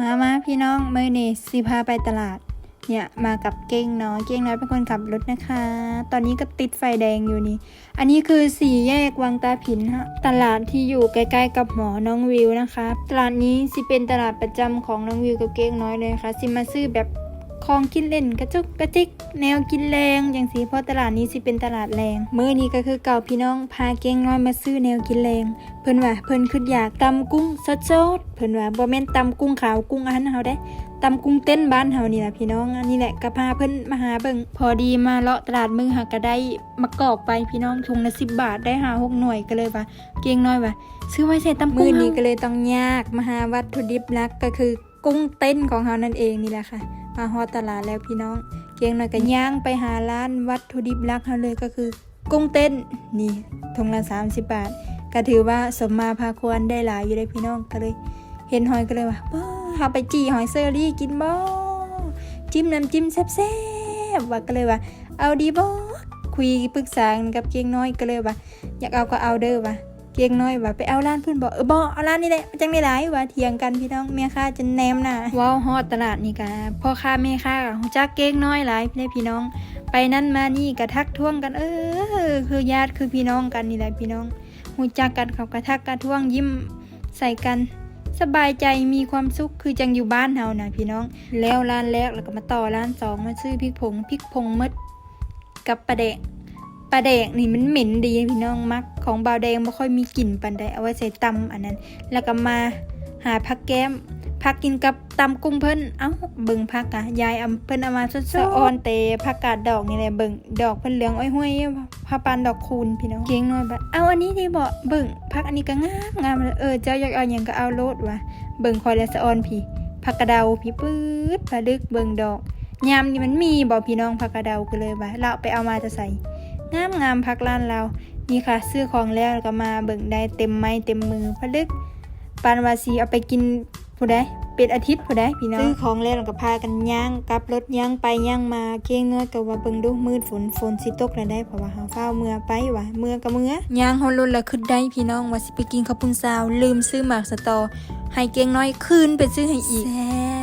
มามาพี่น้องเมื่อนี่สิพาไปตลาด เนี่ยมากับเก้งน้อยเก้งน้อยเป็นคนขับรถนะคะ ตอนนี้ก็ติดไฟแดงอยู่นี่ อันนี้คือสี่แยกวังตาผินฮะตลาดที่อยู่ใกล้ๆกับหมอน้องวิวนะคะ ตลาดนี้สิเป็นตลาดประจำของน้องวิวกับเก้งน้อยเลยค่ะสิมาซื้อแบบ ของกินเล่นกระจุกกระจิก แนวกินแรงอย่างสีเพราะตลาดนี้สิเป็นตลาดแรงมื้อนี้ก็คือเก่าพี่น้องพาเก้งน้อยมาซื้อแนวกินแรง เพิ่นว่าเพิ่นคืออยากตำกุ้งสดๆเพิ่นว่าบ่แม่นตำกุ้งขาวกุ้งอันเฮาได้ตำกุ้งเต้นบ้านเฮานี่แหละพี่น้องอันนี้แหละก็พาเพิ่นมาหาเบิ่งพอดีมาเลาะตลาดมึงหาก็ได้มะกอกไปพี่น้องถุงละ10บบาทได้หาหกหน่วยก็เลยว่าเก่งน้อยว่าซื้อไว้ใส่ตำกุ้งมือนี้ก็เลยต้องยากมาหาวัตถุดิบหลักก็คือกุ้งเต้นของเฮานั่นเองนี่แหละค่ะ มาฮอตลาดแล้วพี่น้อง เก่งน้อยก็ย่างไปหาร้านวัตถุดิบหลักเฮาเลยก็คือ กุ้งเต้นนี่ถุงละ 30 บาท ก็ถือว่าสมมาพาควรได้หลายอยู่เลยพี่น้องก็เลย เห็นหอยก็เลยว่าบ้าเอาไปจีหอยเซอรี่กินบ่จิ้มน้ำจิ้มแซ่บๆว่าก็เลยว่า เอาดีบ่คุยปรึกษากันกับเกียงน้อยก็เลยว่า อยากเอาก็เอาเด้อว่า เกียงน้อยว่าไปเอาร้านเพื่อนบอกเออบ่เอาร้านนี้แหละมันจังได้หลายว่าเถียงกันพี่น้องแม่ค้าจะแนมหน้าว้าวฮอดตลาดนี่กะพ่อค้าแม่ค้าก็ฮู้จักเกียงน้อยหลายพี่พี่น้อง ไปนั่นมานี่ก็ทักท้วงกัน เออ คือญาติคือพี่น้องกันนี่แหละพี่น้องฮู้จักกันเขาก็ทักกระท้วงยิ้มใส่กันสบายใจมีความสุขคือจังอยู่บ้านเฮานะพี่น้อง แล้วร้านแรกแล้วก็มาต่อร้านสองมาซื้อพริกผงพริกผงมดกับปลาแดกป ลาแดกนี่มันเหม็นดีพี่น้องมัก ของบาวแดงไม่ค่อยมีกลิ่นปานใดเอาไว้ใส่ตำอันนั้น แล้วก็มาหาผักแก้มผักกินกับตำกุ้งเพิ่นเอ้าเบิ่งผักอะยายเอาเพิ่นเอามาสดๆอ่อนเตผักกาดดอกนี่แหละเบิ่งดอกเพิ่นเหลืองอ้อยห้วยพาปานดอกคูณพี่น้องเก่งน้อยบัดเอาอันนี้ดีบ่เบิ่งผักอันนี้ก็งามงามเลยเออเจ้าอยากเอาหยังก็เอาโลดว่ะเบิ่งคอยและสะออนพี่ผักกระเดาพี่ปื๊ดผาดึกเบิ่งดอกยามนี่มันมีบอกพี่น้องผักกระเดาก็เลยว่าเราไปเอามาจะใส่ งามงามผักล้านเรา นี่ค่ะ ซื้อของแล้วก็มาเบิ่งได้เต็มไม้เต็มมือผาดึกปานวาสีเอาไปกินผู้ใดเป็นอาทิตย์ผู้ใดพี่น้องซื้อของแล้วก็พากันย่างกลับรถย่างไปย่างมาเก้งน้อยก็ว่าเบิ่งดูมืดฝนฝนสิตกแล้วได้เพราะว่าเฮาเฝ้าเมื่อไปว่ะเมื่อก็เมื่อย่างเฮาลนละขึ้นได้พี่น้องว่าสิไปกินข้าวปุ้นซาวลืมซื้อหมากสตอให้เกียงน้อยคืนไปซื้อให้อีกแซ่